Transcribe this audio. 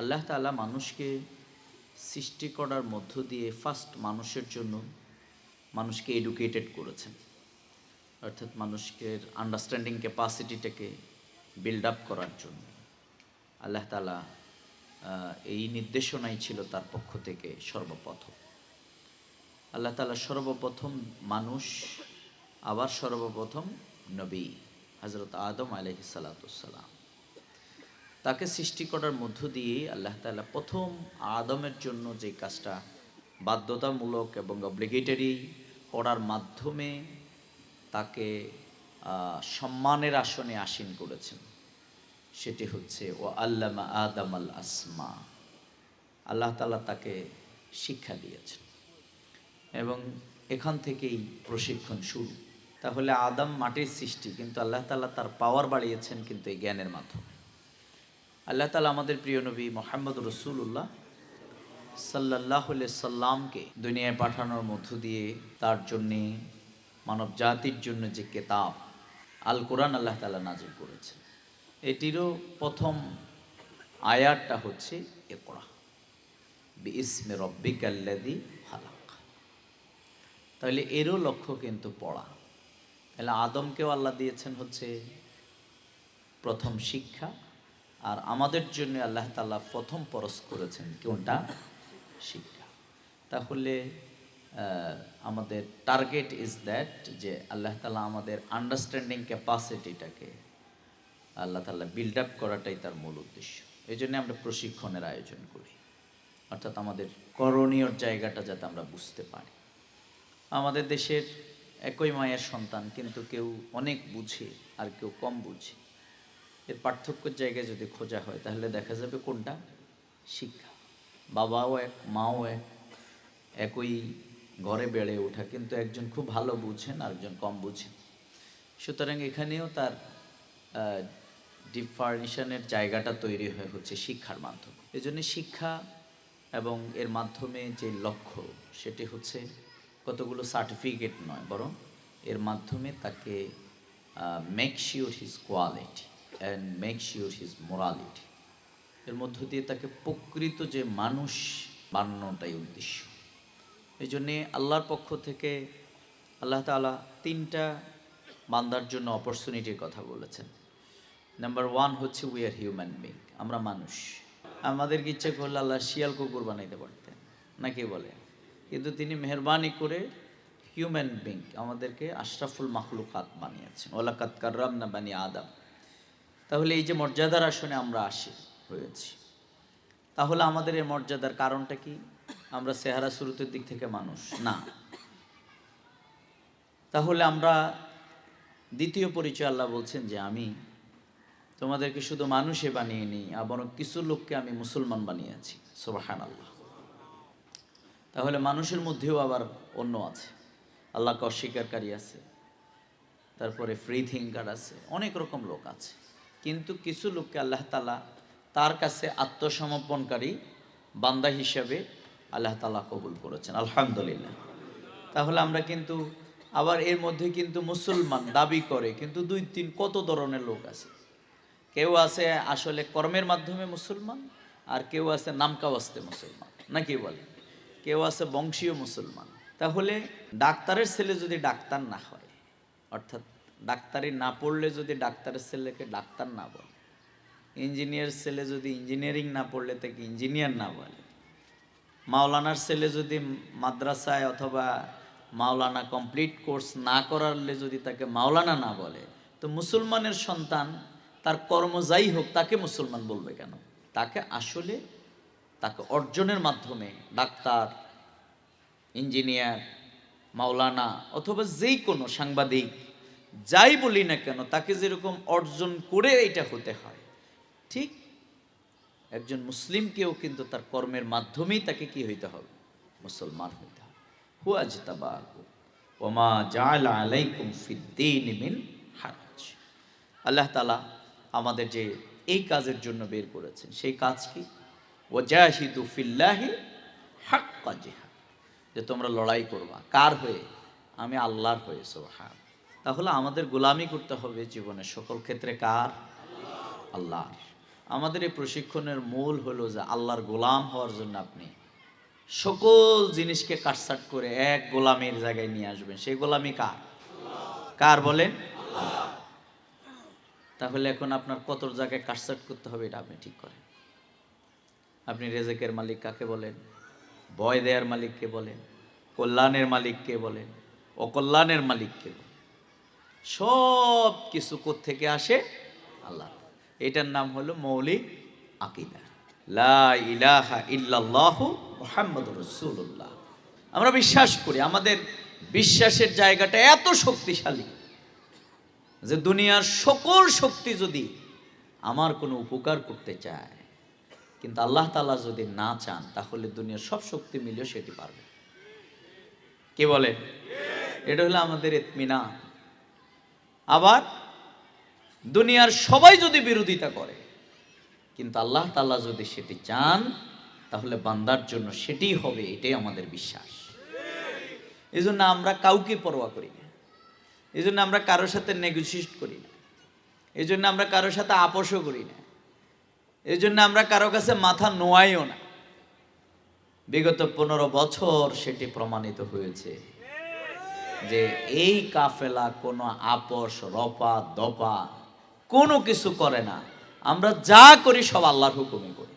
আল্লাহ তালা মানুষকে সৃষ্টি করার মধ্য দিয়ে ফার্স্ট মানুষের জন্য মানুষকে এডুকেটেড করেছেন। অর্থাৎ মানুষকে আন্ডারস্ট্যান্ডিং ক্যাপাসিটিটাকে বিল্ড আপ করার জন্য। আল্লাহ তালা এই নির্দেশনাই ছিল তার পক্ষ থেকে সর্বপ্রথম। আল্লাহ তালা সর্বপ্রথম মানুষ, আবার সর্বপ্রথম নবী হজরত আদম আলহি তাকে সৃষ্টি করার মধ্য দিয়ে আল্লাহ তালা প্রথম আদমের জন্য যে কাজটা বাধ্যতামূলক এবং অব্লিগেটরি করার মাধ্যমে তাকে সম্মানের আসনে আসীন করেছেন। সেটি হচ্ছে, ও আল্লামা আদম আল আসমা। আল্লাহ তাআলা তাকে শিক্ষা দিয়েছেন। এবং এখান থেকেই প্রশিক্ষণ শুরু। তাহলে আদম মাটির সৃষ্টি, কিন্তু আল্লাহ তালা তার পাওয়ার বাড়িয়েছেন কিন্তু এই জ্ঞানের মাধ্যমে। আল্লাহ তালা আমাদের প্রিয় নবী মোহাম্মদ রসুল্লাহ সাল্লাহ সাল্লামকে দুনিয়ায় পাঠানোর মধ্য দিয়ে তার জন্যে মানব জাতির জন্য যে কেতাব আল কোরআন আল্লাহ তালা নাজিল করেছেন, এটিরও প্রথম আয়াতটা হচ্ছে এ বি ইসমে রব্বিকাল্লাদি ফালাক তাহলে এরও লক্ষ্য কিন্তু পড়া। তাহলে আদমকেও আল্লাহ দিয়েছেন হচ্ছে প্রথম শিক্ষা আর আমাদের জন্য আল্লাহ তাআলা প্রথম পরশ করেছেন কোনটা? শিক্ষা। তাহলে আমাদের টার্গেট ইজ দ্যাট যে আল্লাহ তাআলা আমাদের আন্ডারস্ট্যান্ডিং ক্যাপাসিটিটাকে আল্লাহ তাআলা বিল্ড আপ করাটাই তার মূল উদ্দেশ্য। এই জন্য আমরা প্রশিক্ষণের আয়োজন করি। অর্থাৎ আমাদের করণীয় জায়গাটা যাতে আমরা বুঝতে পারি। আমাদের দেশের একই মায়ের সন্তান কিন্তু কেউ অনেক বুঝে আর কেউ কম বুঝে। এর পার্থক্যের জায়গায় যদি খোঁজা হয়, তাহলে দেখা যাবে কোনটা? শিক্ষা। বাবাও এক, মাও এক, একই ঘরে বেড়ে ওঠা। কিন্তু একজন খুব ভালো বুঝেন, আরেকজন কম বুঝেন। সুতরাং এখানেও তার ডিফারেশনের জায়গাটা তৈরি হয়ে হচ্ছে শিক্ষার মাধ্যমে। এই জন্য শিক্ষা এবং এর মাধ্যমে যে লক্ষ্য, সেটি হচ্ছে কতগুলো সার্টিফিকেট নয়, বরং এর মাধ্যমে তাকে make sure his quality and make sure his morality এর মধ্য দিয়ে তাকে প্রকৃত যে মানুষ বানানোটাই উদ্দেশ্য। এই জন্যে আল্লাহর পক্ষ থেকে আল্লাহ তাআলা তিনটা বান্দার জন্য অপরচুনিটির কথা বলেছেন। নাম্বার ওয়ান হচ্ছে উই আর হিউম্যান বিং আমরা মানুষ। আমাদেরকে ইচ্ছা করলে আল্লাহ শিয়াল কুকুর বানাইতে পারতেন নাকি বলে? কিন্তু তিনি মেহরবানি করে হিউম্যান বিং আমাদেরকে আশরাফুল মাখলুকাত বানিয়েছেন। ওলাকাত কার্রাম না বানি আদম। তাহলে এই যে মর্যাদার আসনে আমরা আসি, হয়েছি। তাহলে আমাদের এই মর্যাদার কারণটা কি? আমরা সেহারা শুরুতের দিক থেকে মানুষ, না। তাহলে আমরা দ্বিতীয় পরিচয় আল্লাহ বলছেন যে আমি তোমাদেরকে শুধু মানুষে বানিয়ে নিই আবার কিছু লোককে আমি মুসলমান বানিয়েছি। সোবাহান আল্লাহ তাহলে মানুষের মধ্যেও আবার অন্য আছে। আল্লাহকে অস্বীকারী আছে। তারপরে ফ্রি থিঙ্কার আছে। অনেক রকম লোক আছে। কিন্তু কিছু লোককে আল্লাহ তালা তার কাছে আত্মসমর্পণকারী বান্দা হিসাবে আল্লাহ তালা কবুল করেছেন, আলহামদুলিল্লাহ। তাহলে আমরা কিন্তু আবার এর মধ্যে কিন্তু মুসলমান দাবি করে, কিন্তু দুই তিন কত ধরনের লোক আছে? কেউ আছে আসলে কর্মের মাধ্যমে মুসলমান আর কেউ আছে নামকাওয়াস্তে মুসলমান, নাকি বলে? কেউ আছে বংশীয় মুসলমান। তাহলে ডাক্তারের ছেলে যদি ডাক্তার না হয়, অর্থাৎ ডাক্তারি না পড়লে যদি ডাক্তারের ছেলেকে ডাক্তার না বলে, ইঞ্জিনিয়ার ছেলে যদি ইঞ্জিনিয়ারিং না পড়লে তাকে ইঞ্জিনিয়ার না বলে, মাওলানার ছেলে যদি মাদ্রাসায় অথবা মাওলানা কমপ্লিট কোর্স না করালে যদি তাকে মাওলানা না বলে, তো মুসলমানের সন্তান তার কর্ম যাই হোক তাকে মুসলমান বলবে কেন? তাকে আসলে তাকে অর্জনের মাধ্যমে ডাক্তার, ইঞ্জিনিয়ার, মাওলানা অথবা যেই কোনো সাংবাদিক যাই বলি না কেন, তাকে যেরকম অর্জন করে এটা হতে হয়। ঠিক? একজন মুসলিমকেও কিন্তু তার কর্মের মাধ্যমেই তাকে কি হইতে হবে? মুসলমান হইতে হবে। হুয়াজ ওমা হারাজ। আল্লাহ তালা আমাদের যে এই কাজের জন্য বের করেছেন, সেই কাজ কি? ও ওজাহিদু ফিল্লাহি হাক্কা জিহাদ। যে তোমরা লড়াই করবা, কার হয়ে? আমি আল্লাহর হয়ে সোহান তাহলে আমাদের গোলামি করতে হবে জীবনের সকল ক্ষেত্রে কার? আল্লাহর। আমাদের এই প্রশিক্ষণের মূল হলো যে আল্লাহর গোলাম হওয়ার জন্য আপনি সকল জিনিসকে কাটসাট করে এক গোলামের জায়গায় নিয়ে আসবেন। সেই গোলামি কার? কার বলেন? তাহলে এখন আপনার কত জায়গায় কাটসাট করতে হবে এটা আপনি ঠিক করেন। আপনি রেজেকের মালিক কাকে বলেন? ভয় দেয়ার মালিককে বলেন? কল্যাণের মালিককে বলেন? অকল্যাণের মালিককে বলেন? সব কিছু থেকে আসে? আল্লাহ। এটার নাম হলো মৌলিক আকিদা। লা ইলাহা ইল্লাল্লাহু রাসূলুল্লাহ। আমরা বিশ্বাস করি, আমাদের বিশ্বাসের জায়গাটা এত শক্তিশালী যে দুনিয়ার সকল শক্তি যদি আমার কোনো উপকার করতে চায়, কিন্তু আল্লাহ তালা যদি না চান, তাহলে দুনিয়ার সব শক্তি মিলেও সেটি পারবে। কে বলেন এটা হলো আমাদের এতমিনা আবার দুনিয়ার সবাই যদি বিরোধিতা করে, কিন্তু আল্লাহ তাআলা যদি সেটি চান, তাহলে বান্দার জন্য সেটিই হবে, এটাই আমাদের বিশ্বাস। এই জন্য আমরা কাউকে পরোয়া করি না। এই জন্য আমরা কারোর সাথে নেগোসিয়েট করি না। এই জন্য আমরা কারোর সাথে আপোষও করি না। এই জন্য আমরা কারও কাছে মাথা নোয়াইও না। বিগত পনেরো বছর সেটি প্রমাণিত হয়েছে। যে এই কাফেলা কোনো আপস রপা দপা কোনো কিছু করে না। আমরা যা করি সব আল্লাহর হুকুমে করি।